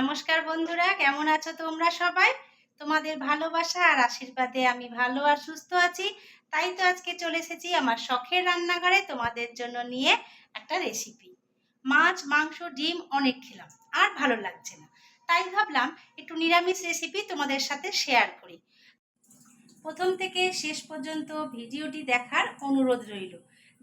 নমস্কার বন্ধুরা, কেমন আছো তোমরা সবাই? তোমাদের ভালোবাসা আর আশীর্বাদে আমি ভালো আর সুস্থ আছি। তাই তো আজকে চলে এসেছি আমার শখের রান্নাঘরে তোমাদের জন্য নিয়ে একটা রেসিপি মাছ, মাংস, ডিম অনেক খেলাম, আর ভালো লাগছে না। তাই ভাবলাম একটু নিরামিষ রেসিপি তোমাদের সাথে শেয়ার করি। প্রথম থেকে শেষ পর্যন্ত ভিডিওটি দেখার অনুরোধ রইল।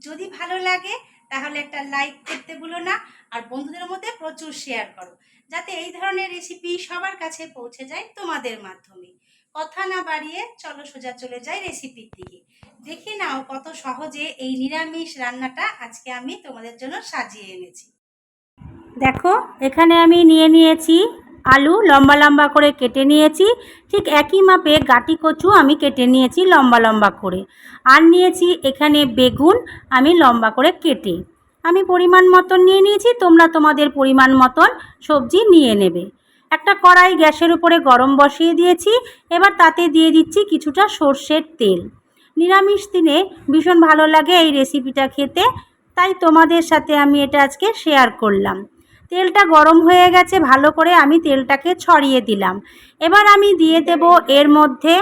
যদি ভালো লাগে তাহলে একটা লাইক করতে ভুলো না আর বন্ধুদের মধ্যে প্রচুর শেয়ার করো। যাতে এই ধরনের রেসিপি সবার কাছে পৌঁছে যায় তোমাদের মাধ্যমে। কথা না বাড়িয়ে চলো সোজা চলে যাই রেসিপির দিকে। দেখি নাও কত সহজে এই নিরামিষ রান্নাটা আজকে আমি তোমাদের জন্য সাজিয়ে এনেছি। দেখো, এখানে আমি নিয়ে নিয়েছি আলু লম্বা লম্বা করে কেটে নিয়েছি। ঠিক একই মাপে গাটি কচু আমি কেটে নিয়েছি লম্বা লম্বা করে। আর নিয়েছি এখানে বেগুন আমি লম্বা করে কেটে। আমি পরিমাণ মতন নিয়ে নিয়েছি, তোমরা তোমাদের পরিমাণ মতন সবজি নিয়ে নেবে। একটা কড়াই গ্যাসের উপরে গরম বসিয়ে দিয়েছি, এবার তাতে দিয়ে দিচ্ছি কিছুটা সর্ষের তেল। নিরামিষ দিনে ভীষণ ভালো লাগে এই রেসিপিটা খেতে, তাই তোমাদের সাথে আমি এটা আজকে শেয়ার করলাম। তেলটা গরম হয়ে গেছে, ভালো করে আমি তেলটাকে ছড়িয়ে দিলাম। এবার আমি দিয়ে দেব এর মধ্যে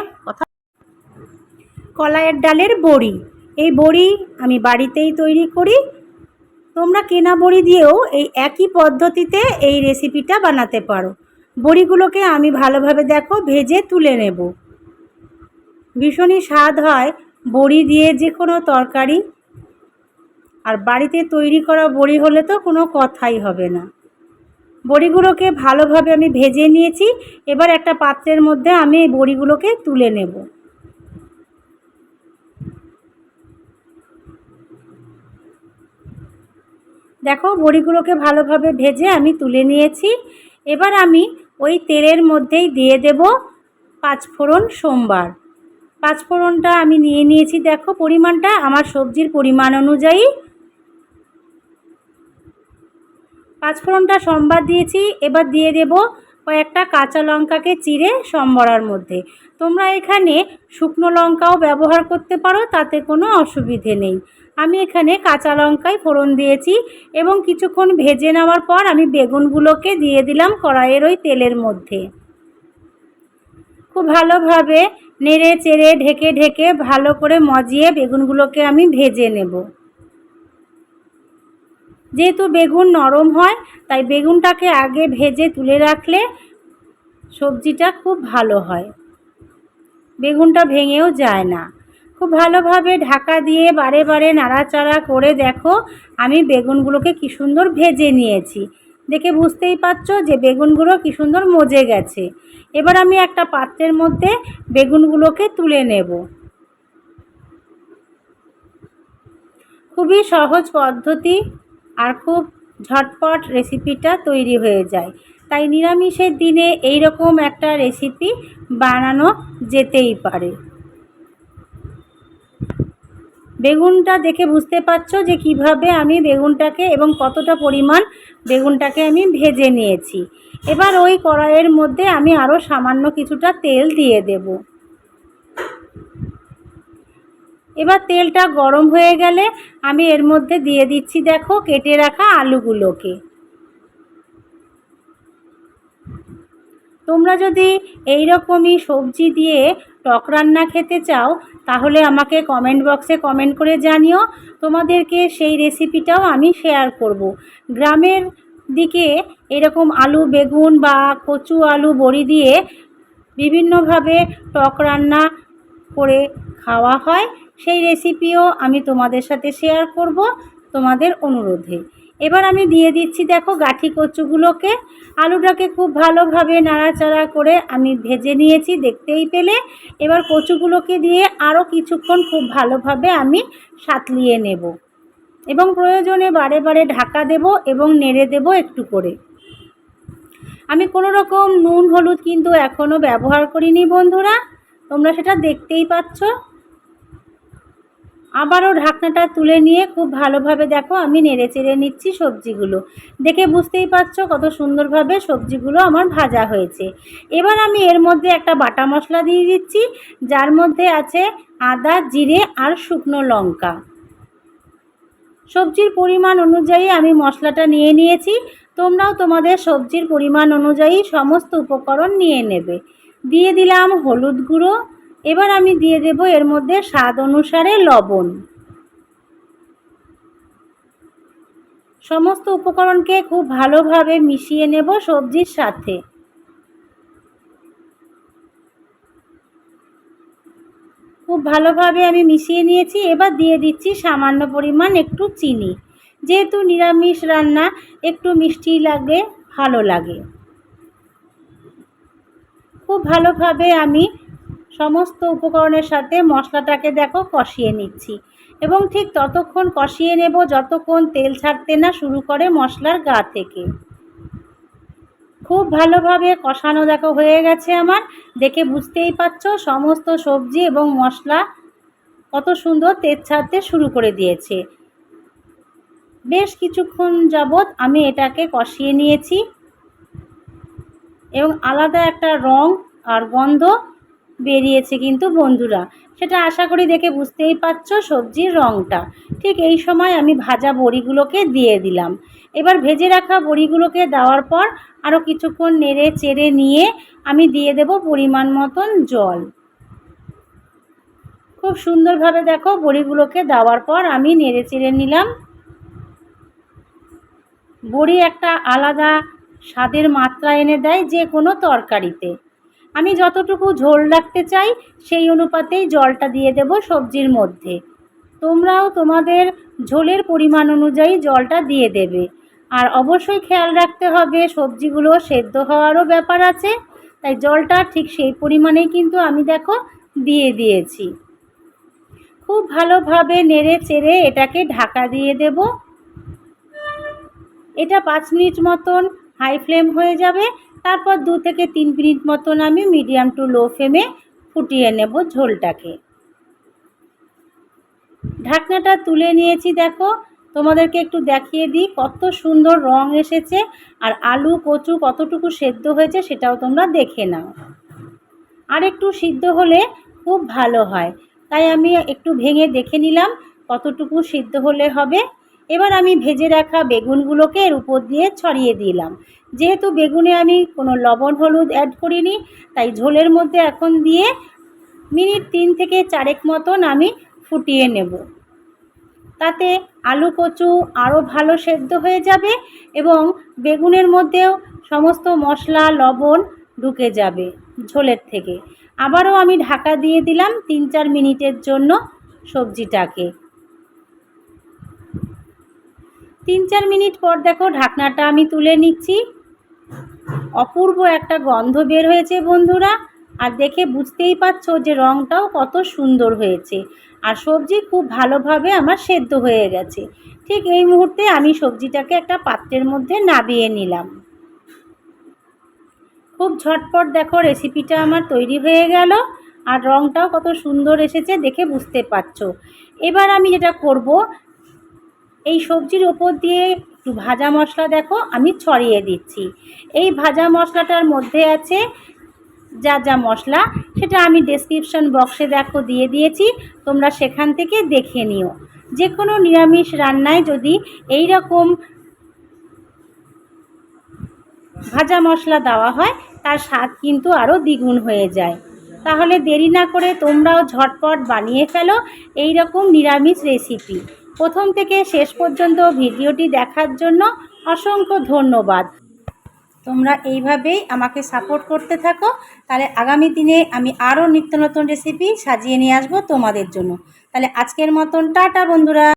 কলাইয়ের ডালের বড়ি। এই বড়ি আমি বাড়িতেই তৈরি করি। তোমরা কেনা বড়ি দিয়েও এই একই পদ্ধতিতে এই রেসিপিটা বানাতে পারো। বড়িগুলোকে আমি ভালোভাবে দেখো, ভেজে তুলে নেব। ভীষণই স্বাদ হয় বড়ি দিয়ে যে কোনো তরকারি। আর বাড়িতে তৈরি করা বড়ি হলে তো কোনো কথাই হবে না। বড়িগুলোকে ভালোভাবে আমি ভেজে নিয়েছি, এবার একটা পাত্রের মধ্যে আমি এই বড়িগুলোকে তুলে নেব। দেখো, বড়িগুলোকে ভালোভাবে ভেজে আমি তুলে নিয়েছি। এবার আমি ওই তেলের মধ্যেই দিয়ে দেব পাঁচফোড়ন সোমবার। পাঁচফোড়নটা আমি নিয়ে নিয়েছি। দেখো, পরিমাণটা আমার সবজির পরিমাণ অনুযায়ী পাঁচফোড়নটা সম্বার দিয়েছি, এবার দিয়ে দেব কয়েকটা কাঁচা লঙ্কাকে চিড়ে সম্বরার মধ্যে। তোমরা এখানে শুকনো লঙ্কাও ব্যবহার করতে পারো, তাতে কোনো অসুবিধে নেই। আমি এখানে কাঁচা লঙ্কায় ফোড়ন দিয়েছি এবং কিছুক্ষণ ভেজে নেওয়ার পর আমি বেগুনগুলোকে দিয়ে দিলাম কড়াইয়ের ওই তেলের মধ্যে। খুব ভালোভাবে নেড়ে চেড়ে ঢেকে ঢেকে ভালো করে মজিয়ে বেগুনগুলোকে আমি ভেজে নেব। যেহেতু বেগুন নরম হয়, তাই বেগুনটাকে আগে ভেজে তুলে রাখলে সবজিটা খুব ভালো হয়। বেগুনটা ভেঙেও যায় না। খুব ভালোভাবে ঢাকা দিয়ে বারে বারে নাড়াচাড়া করে দেখো, আমি বেগুনগুলোকে কি সুন্দর ভেজে নিয়েছি। দেখে বুঝতেই পারছ যে বেগুনগুলো কি সুন্দর মজে গেছে। এবার আমি একটা পাত্রের মধ্যে বেগুনগুলোকে তুলে নেব। খুবই সহজ পদ্ধতি। আর খুব ঝটপট রেসিপিটা তৈরি হয়ে যায়। তাই নিরামিষের দিনে এই রকম একটা রেসিপি বানানো যেতেই পারে। বেগুনটা দেখে বুঝতে পারছ যে কীভাবে আমি বেগুনটাকে এবং কতটা পরিমাণ বেগুনটাকে আমি ভেজে নিয়েছি। এবার ওই কড়াইয়ের মধ্যে আমি আরও সামান্য কিছুটা তেল দিয়ে দেব। এবার তেলটা গরম হয়ে গেলে আমি এর মধ্যে দিয়ে দিচ্ছি দেখো কেটে রাখা আলুগুলোকে। তোমরা যদি এই রকমই সবজি দিয়ে টক রান্না খেতে চাও, তাহলে আমাকে কমেন্ট বক্সে কমেন্ট করে জানিও। তোমাদেরকে সেই রেসিপিটাও আমি শেয়ার করব। গ্রামের দিকে এরকম আলু, বেগুন বা কচু, আলু, বড়ি দিয়ে বিভিন্নভাবে টক রান্না করে খাওয়া হয়। সেই রেসিপিও আমি তোমাদের সাথে শেয়ার করব তোমাদের অনুরোধে। এবার আমি দিয়ে দিচ্ছি, দেখো, গাঠি কচুগুলোকে। আলুটাকে খুব ভালোভাবে নাড়াচাড়া করে আমি ভেজে নিয়েছি, দেখতেই পেলে। এবার কচুগুলোকে দিয়ে আরও কিছুক্ষণ খুব ভালোভাবে আমি সাতলিয়ে নেব। এবং প্রয়োজনে বারে বারে ঢাকা দেব এবং নেড়ে দেব একটু করে। আমি কোনো রকম নুন, হলুদ কিন্তু এখনও ব্যবহার করিনি বন্ধুরা। তোমরা সেটা দেখতেই পাচ্ছ। আবারও ঢাকনাটা তুলে নিয়ে খুব ভালোভাবে দেখো আমি নেড়ে চেড়ে নিচ্ছি সবজিগুলো। দেখে বুঝতেই পারছ কত সুন্দরভাবে সবজিগুলো আমার ভাজা হয়েছে। এবার আমি এর মধ্যে একটা বাটা মশলা দিয়ে দিচ্ছি, যার মধ্যে আছে আদা, জিরে আর শুকনো লঙ্কা। সবজির পরিমাণ অনুযায়ী আমি মশলাটা নিয়ে নিয়েছি, তোমরাও তোমাদের সবজির পরিমাণ অনুযায়ী সমস্ত উপকরণ নিয়ে নেবে। দিয়ে দিলাম হলুদ গুঁড়ো এবার আমি দিয়ে দেব এর মধ্যে স্বাদ অনুসারে লবণ। সমস্ত উপকরণকে খুব ভালোভাবে মিশিয়ে নেব সবজির সাথে। খুব ভালোভাবে আমি মিশিয়ে নিয়েছি, এবার দিয়ে দিচ্ছি সামান্য পরিমাণ একটু চিনি। যেহেতু নিরামিষ রান্না, একটু মিষ্টি লাগে ভালো লাগে। খুব ভালোভাবে আমি সমস্ত উপকরণের সাথে মশলাটাকে দেখো কষিয়ে নিচ্ছি। এবং ঠিক ততক্ষণ কষিয়ে নেব যতক্ষণ তেল ছাড়তে না শুরু করে মশলার গা থেকে। খুব ভালোভাবে কষানো দেখো হয়ে গেছে আমার। দেখে বুঝতেই পারছ সমস্ত সবজি এবং মশলা কত সুন্দর তেল ছাড়তে শুরু করে দিয়েছে। বেশ কিছুক্ষণ যাবৎ আমি এটাকে কষিয়ে নিয়েছি। এবং আলাদা একটা রং আর গন্ধ বেরিয়েছে কিন্তু বন্ধুরা। সেটা আশা করি দেখে বুঝতেই পারছ সবজির রঙটা ঠিক এই সময় আমি ভাজা বড়িগুলোকে দিয়ে দিলাম। এবার ভেজে রাখা বড়িগুলোকে দেওয়ার পর আরও কিছুক্ষণ নেড়ে চেড়ে নিয়ে আমি দিয়ে দেব পরিমাণ মতন জল। খুব সুন্দরভাবে দেখো বড়িগুলোকে দেওয়ার পর আমি নেড়ে চেড়ে নিলাম। বড়ি একটা আলাদা স্বাদের মাত্রা এনে দেয় যে কোনো তরকারিতে। আমি যতটুকু ঝোল রাখতে চাই, সেই অনুপাতেই জলটা দিয়ে দেব সবজির মধ্যে। তোমরাও তোমাদের ঝোলের পরিমাণ অনুযায়ী জলটা দিয়ে দেবে। আর অবশ্যই খেয়াল রাখতে হবে, সবজিগুলো সেদ্ধ হওয়ারও ব্যাপার আছে, তাই জলটা ঠিক সেই পরিমাণেই কিন্তু আমি দেখো দিয়ে দিয়েছি। খুব ভালোভাবে নেড়ে চেড়ে এটাকে ঢাকা দিয়ে দেব। এটা পাঁচ মিনিট মতন হাই ফ্লেম হয়ে যাবে। তারপর দু থেকে তিন মিনিট মতন আমি মিডিয়াম টু লো ফ্লেমে ফুটিয়ে নেব ঝোলটাকে। ঢাকনাটা তুলে নিয়েছি, দেখো। তোমাদেরকে একটু দেখিয়ে দিই কত সুন্দর রং এসেছে আর আলু, কচু কতটুকু সেদ্ধ হয়েছে সেটাও তোমরা দেখে নাও। আর একটু সিদ্ধ হলে খুব ভালো হয়। তাই আমি একটু ভেঙে দেখে নিলাম কতটুকু সিদ্ধ হলে হবে। এবার আমি ভেজে রাখা বেগুনগুলোকে এর উপর দিয়ে ছড়িয়ে দিলাম। যেহেতু বেগুনে আমি কোনো লবণ, হলুদ অ্যাড করিনি, তাই ঝোলের মধ্যে এখন দিয়ে মিনিট তিন থেকে চারেক মতন আমি ফুটিয়ে নেব। তাতে আলু কচু আরও ভালো সেদ্ধ হয়ে যাবে এবং বেগুনের মধ্যেও সমস্ত মশলা, লবণ ঢুকে যাবে ঝোলের থেকে। আবারও আমি ঢাকা দিয়ে দিলাম তিন চার মিনিটের জন্য সবজিটাকে। তিন চার মিনিট পর দেখো ঢাকনাটা আমি তুলে নিচ্ছি। অপূর্ব একটা গন্ধ বের হয়েছে বন্ধুরা, আর দেখে বুঝতেই পারছ যে রঙটাও কত সুন্দর হয়েছে। আর সবজি খুব ভালোভাবে আমার সেদ্ধ হয়ে গেছে। ঠিক এই মুহূর্তে আমি সবজিটাকে একটা পাত্রের মধ্যে নাবিয়ে নিলাম। খুব ঝটপট দেখো রেসিপিটা আমার তৈরি হয়ে গেল, আর রঙটাও কত সুন্দর এসেছে দেখে বুঝতে পারছ। এবার আমি যেটা করব এই সবজির ওপর দিয়ে একটু ভাজা মশলা দেখো, আমি ছড়িয়ে দিচ্ছি। এই ভাজা মশলাটার মধ্যে আছে যা যা মশলা, সেটা আমি ডেসক্রিপশন বক্সে দেখো দিয়ে দিয়েছি, তোমরা সেখান থেকে দেখে নিও। যে কোনো নিরামিষ রান্নায় যদি এই রকম ভাজা মশলা দেওয়া হয়, তার স্বাদ কিন্তু আরও দ্বিগুণ হয়ে যায়। তাহলে দেরি না করে তোমরাও ঝটপট বানিয়ে ফেলো এই রকম নিরামিষ রেসিপি প্রথম থেকে শেষ পর্যন্ত ভিডিওটি দেখার জন্য অসংখ্য ধন্যবাদ। তোমরা এইভাবেই আমাকে সাপোর্ট করতে থাকো। তাহলে আগামী দিনে আমি আরও নিত্য নতুন রেসিপি সাজিয়ে নিয়ে আসব তোমাদের জন্য। তাহলে আজকের মতন টাটা বন্ধুরা।